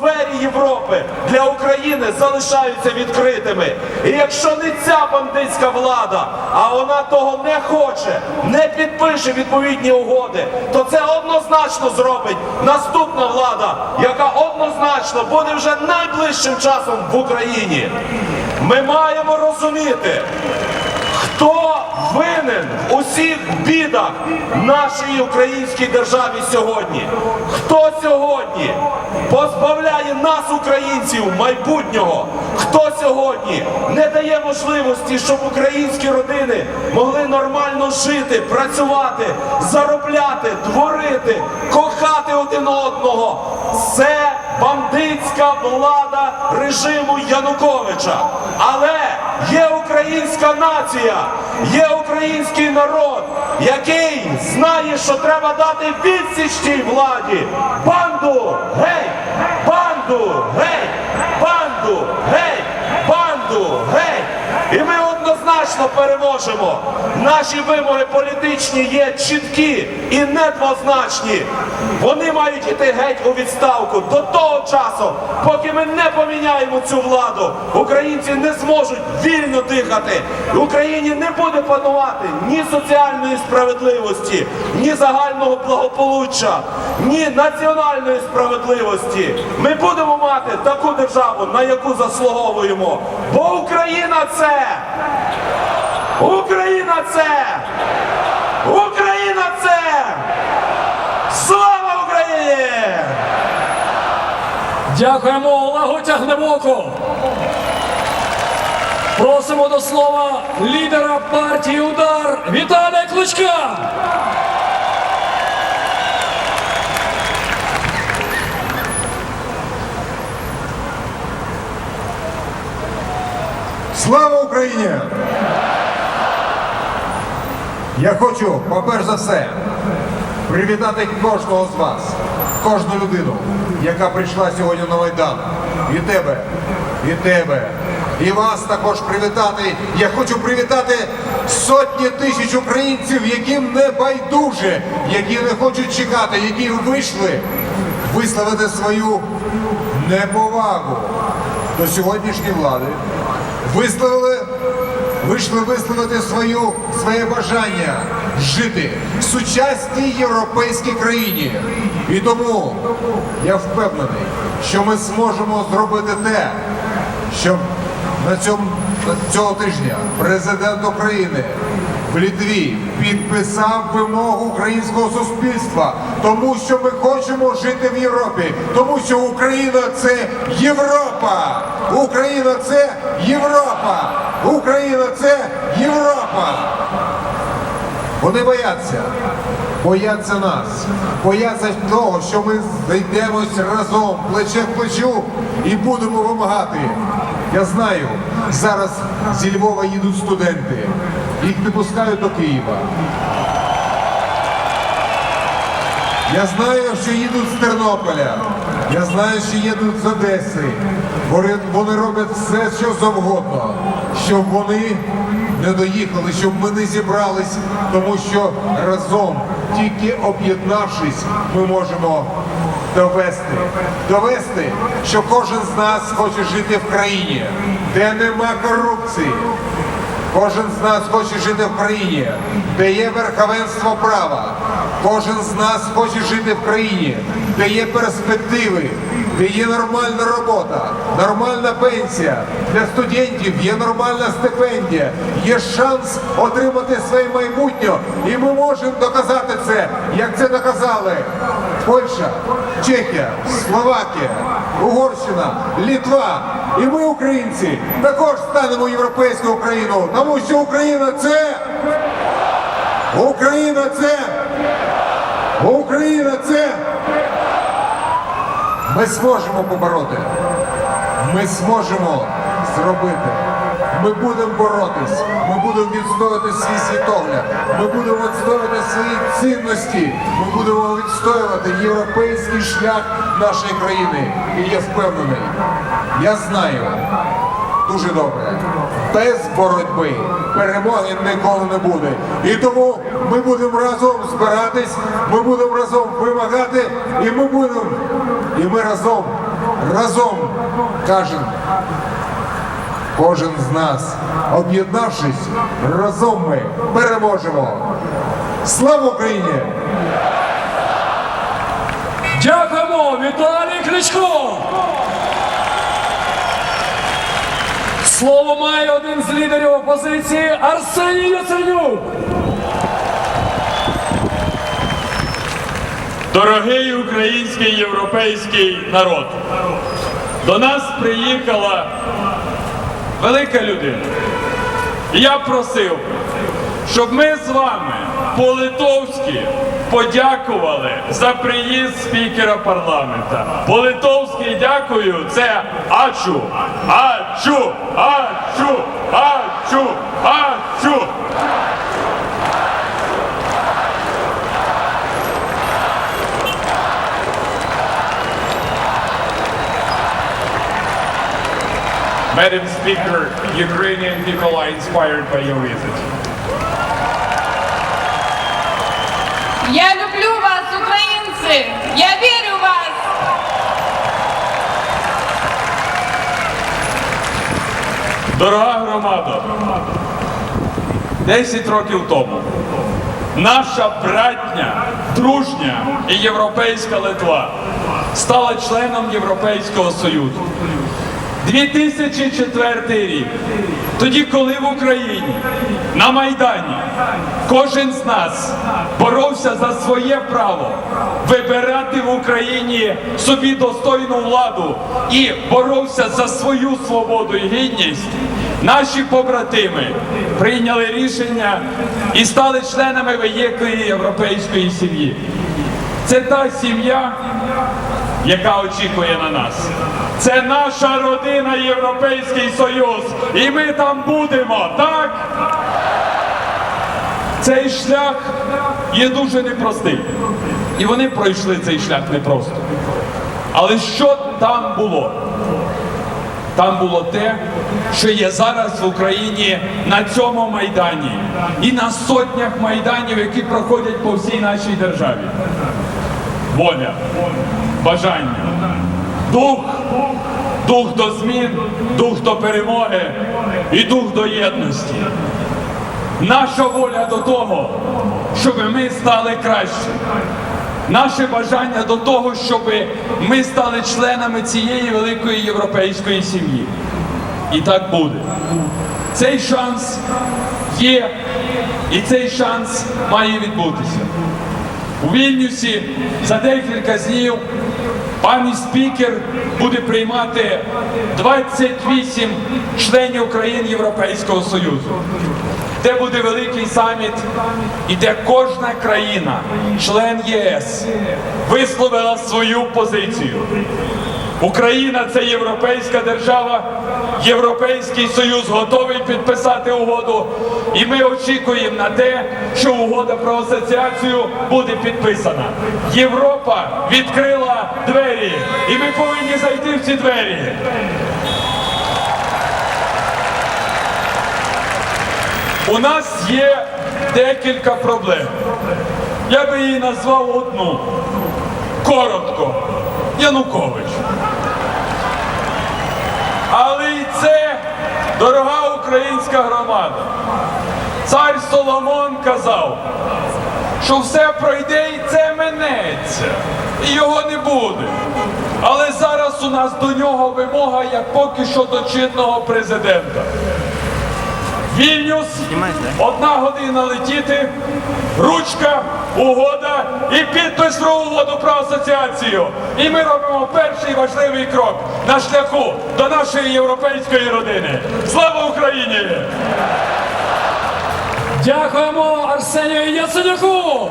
Двері Європи для України залишаються відкритими. І якщо не ця бандитська влада, а вона того не хоче, не підпише відповідні угоди, то це однозначно зробить наступна влада, яка однозначно буде вже найближчим часом в Україні. Ми маємо розуміти, Хто винен усіх бідах нашої українській державі сьогодні? Хто сьогодні позбавляє нас, українців, майбутнього? Хто сьогодні не дає можливості, щоб українські родини могли нормально жити, працювати, заробляти, творити, кохати один одного? Це бандитська влада режиму Януковича. Але є українська нація, є український народ, який знає, що треба дати відсіч тій владі. Банду, гей! Банду, гей! Банду, гей! Банду, гей! І ми однозначно переможемо. Наші вимоги політичні є чіткі і недвозначні. Вони мають іти геть у відставку до того часу, поки ми не поміняємо цю владу. Українці не зможуть вільно дихати. В Україні не буде панувати ні соціальної справедливості, ні загального благополуччя, ні національної справедливості. Ми будемо мати таку державу, на яку заслуговуємо. Бо Україна це! Україна це! Україна це! Слава Україні! Дякуємо Олегу Тягнебоку. Просимо до слова лідера партії Удар Віталія Кличка. Слава Україні! Я хочу, по-перш за все, привітати кожного з вас, кожну людину, яка прийшла сьогодні на Майдан. І тебе, і тебе, і вас також привітати. Я хочу привітати сотні тисяч українців, яким не байдуже, які не хочуть чекати, які вийшли висловити свою неповагу до сьогоднішньої влади висловили, вийшли висловити свою, своє бажання жити в сучасній європейській країні. І тому я впевнений, що ми зможемо зробити те, що на цьому цього тижня президент України в Літві підписав вимогу українського суспільства, тому що ми хочемо жити в Європі, тому що Україна це Європа! Україна це Європа! Україна це Європа! Вони бояться, бояться нас, бояться того, що ми зайдемось разом, плече в плечу і будемо вимагати. Я знаю, зараз зі Львова їдуть студенти, їх не пускають до Києва. Я знаю, що їдуть з Тернополя. Я знаю, що їдуть з Одеси. Вони, роблять все, що завгодно, щоб вони не доїхали, щоб ми не зібрались, тому що разом, тільки об'єднавшись, ми можемо довести, довести, що кожен з нас хоче жити в країні, де нема корупції. Кожен з нас хоче жити в країні, де є верховенство права. Кожен з нас хоче жити в країні, де є перспективи, є нормальна робота, нормальна пенсія. Для студентів є нормальна стипендія, є шанс отримати своє майбутнє. І ми можемо доказати це, як це доказали Польща, Чехія, Словакія, Угорщина, Літва. І ми, українці, також станемо європейською Україною, тому що Україна це Україна це Україна це ми зможемо побороти. Ми зможемо зробити. Ми будемо боротись, ми будемо відстоювати свій світогляд, ми будемо відстоювати свої цінності, ми будемо відстоювати європейський шлях нашої країни. І я впевнений, я знаю дуже добре, без боротьби перемоги ніколи не буде. І тому ми будемо разом збиратись, ми будемо разом вимагати, і ми будемо, і ми разом разом кожен, кожен з нас, об'єднавшись, разом ми переможемо. Слава Україні! Дякуємо, Віталій Кличко! Слово має один з лідерів опозиції Арсеній Яценюк. Дорогий український європейський народ, до нас приїхала велика людина. І я просив, щоб ми з вами по-литовськи подякували за приїзд спікера парламента. По-литовськи дякую, це ачу, ачу, ачу, ачу, ачу. Madam Speaker, Ukrainian people are inspired by your visit. Я люблю вас, українці! Я вірю в вас! Дорога громада, 10 років тому наша братня, дружня і європейська Литва стала членом Європейського Союзу. 2004 рік, тоді, коли в Україні на Майдані кожен з нас боровся за своє право вибирати в Україні собі достойну владу і боровся за свою свободу і гідність, наші побратими прийняли рішення і стали членами великої європейської сім'ї. Це та сім'я, яка очікує на нас. Це наша родина Європейський Союз. І ми там будемо, так? Цей шлях є дуже непростий. І вони пройшли цей шлях непросто. Але що там було? Там було те, що є зараз в Україні на цьому майдані і на сотнях майданів, які проходять по всій нашій державі. Воля, бажання, дух, дух до змін, дух до перемоги і дух до єдності. Наша воля до того, щоб ми стали краще. Наше бажання до того, щоб ми стали членами цієї великої європейської сім'ї. І так буде. Цей шанс є, і цей шанс має відбутися. У Вільнюсі за декілька днів пані спікер буде приймати 28 членів країн Європейського Союзу, де буде великий саміт, і де кожна країна, член ЄС, висловила свою позицію. Україна це європейська держава, Європейський Союз готовий підписати угоду. І ми очікуємо на те, що угода про асоціацію буде підписана. Європа відкрила двері, і ми повинні зайти в ці двері. У нас є декілька проблем. Я би її назвав одну. Коротко. Янукович. Але і це дорога українська громада. Цар Соломон казав, що все пройде і це минеться, і його не буде. Але зараз у нас до нього вимога як поки що до чинного президента. Вільнюс, одна година летіти, ручка, угода і підпис про угоду про асоціацію. І ми робимо перший важливий крок на шляху до нашої європейської родини. Слава Україні! Дякуємо Арсенію Яценюку!